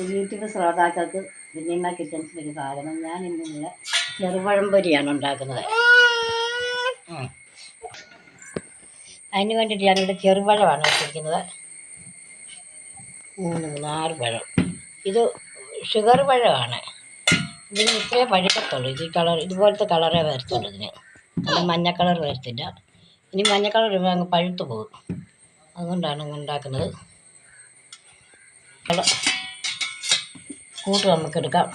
YouTube ശ്രോതാക്കൾക്ക് കുഞ്ഞിമ്മ കിച്ചൻസിലേക്ക് സ്വാഗതം ഞാൻ ഇന്നുള്ള ചെറുപഴംപൊരിയാണ് ഉണ്ടാക്കുന്നത്. അതിന് വേണ്ടിയിട്ട് ഞാനിവിടെ ചെറുപഴമാണ് വെച്ചിരിക്കുന്നത്. മൂന്ന് നാല് പഴം. ഇത് ഷുഗർ പഴമാണ്. ഇതിന് ഇത്രേ പഴുക്കത്തുള്ളൂ. ഇത് കളർ ഇതുപോലത്തെ കളറേ വരത്തുള്ളൂ ഇതിന്. അത് മഞ്ഞ കളർ വരത്തില്ല. ഇനി മഞ്ഞ കളർ വരുമ്പോൾ അങ്ങ് പഴുത്തു പോകും. അതുകൊണ്ടാണ് അങ്ങ് ഉണ്ടാക്കുന്നത്. കളർ കൂട്ട് നമുക്കെടുക്കാം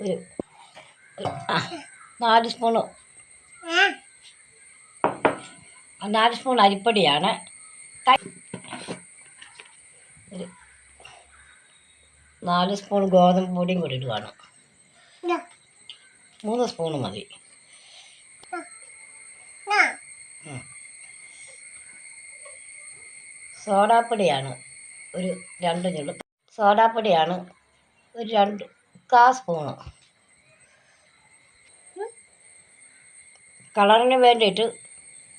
ഒരു നാല് സ്പൂണ്. നാല് സ്പൂൺ അരിപ്പൊടിയാണ്. ഒരു നാല് സ്പൂൺ ഗോതമ്പ് പൊടിയും കൂടി ഇടുവാണ്. മൂന്ന് സ്പൂണ് മതി. സോഡാപ്പൊടിയാണ് ഒരു രണ്ട് ചുള്ളു സോഡാപ്പൊടിയാണ് ഒരു രണ്ട് കാ സ്പൂണ്. കളറിന് വേണ്ടിയിട്ട്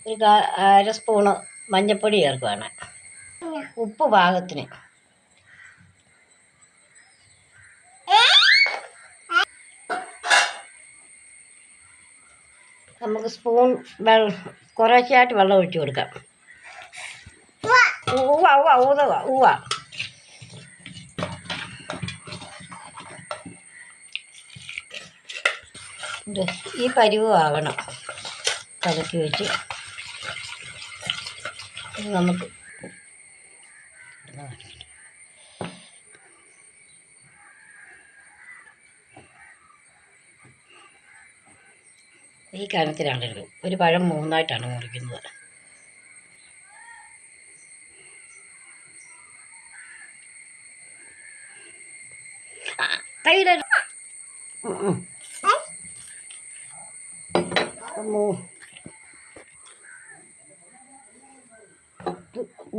ഒരു അര സ്പൂണ് മഞ്ഞൾപ്പൊടി ചേർക്കുകയാണ് ഉപ്പ് പാകത്തിന്. നമുക്ക് സ്പൂൺ വെള്ളം കുറേശ്ശായിട്ട് വെള്ളം ഒഴിച്ചു കൊടുക്കാം. ഉവ്വ ഉവ്വ ഊതുക ഉവ്വ ഈ പരിവ് ആവണം കലക്കി വെച്ച് നമുക്ക് ഈ കനത്തിലാണല്ലോ ഒരു പഴം മൂന്നായിട്ടാണ് മുറിക്കുന്നത്. കയ്യില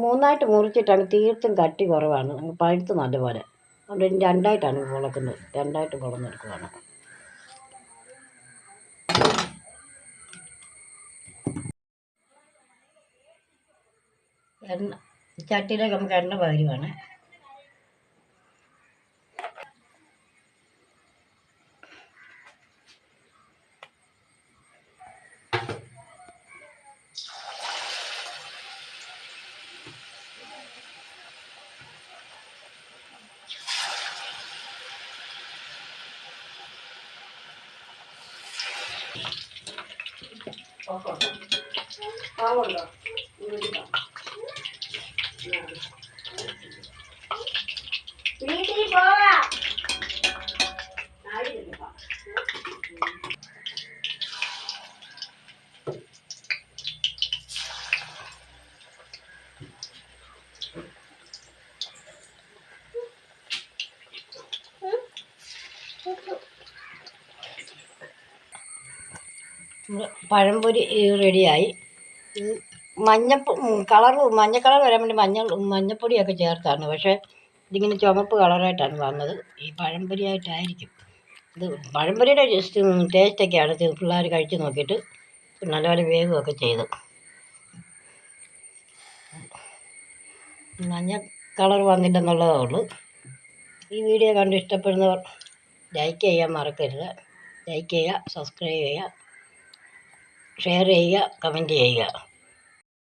മൂന്നായിട്ട് മുറിച്ചിട്ടാണ് തീർത്തും കട്ടി കുറവാണ്. പഴുത്ത് നല്ലപോലെ. അതുകൊണ്ട് രണ്ടായിട്ടാണ് പൊളക്കുന്നത് രണ്ടായിട്ട് പൊളന്നെടുക്കുവാണ് എണ്ണ ചട്ടിയിലേക്ക് നമുക്ക് എണ്ണ പകരുവാണ്. 好好 sorry. 个 പഴംപൊരി റെഡിയായി. മഞ്ഞ കളർ മഞ്ഞ കളർ വരാൻ വേണ്ടി മഞ്ഞൾ മഞ്ഞപ്പൊടിയൊക്കെ ചേർത്താണ്. പക്ഷേ ഇതിങ്ങനെ ചുമപ്പ് കളറായിട്ടാണ് വന്നത്. ഈ പഴംപൊരി ആയിട്ടായിരിക്കും ഇത് പഴംപൊരിയുടെ ജസ്റ്റ് ടേസ്റ്റൊക്കെയാണ് പിള്ളേർ കഴിച്ച് നോക്കിയിട്ട് നല്ലപോലെ വേവുമൊക്കെ ചെയ്തു. മഞ്ഞ കളർ വന്നില്ലെന്നുള്ളതേ ഉള്ളൂ. ഈ വീഡിയോ കണ്ട് ഇഷ്ടപ്പെടുന്നവർ ലൈക്ക് ചെയ്യാൻ മറക്കരുത്. ലൈക്ക് ചെയ്യുക സബ്സ്ക്രൈബ് ചെയ്യുക. ഷെയർ ചെയ്യുക കമന്റ് ചെയ്യുക.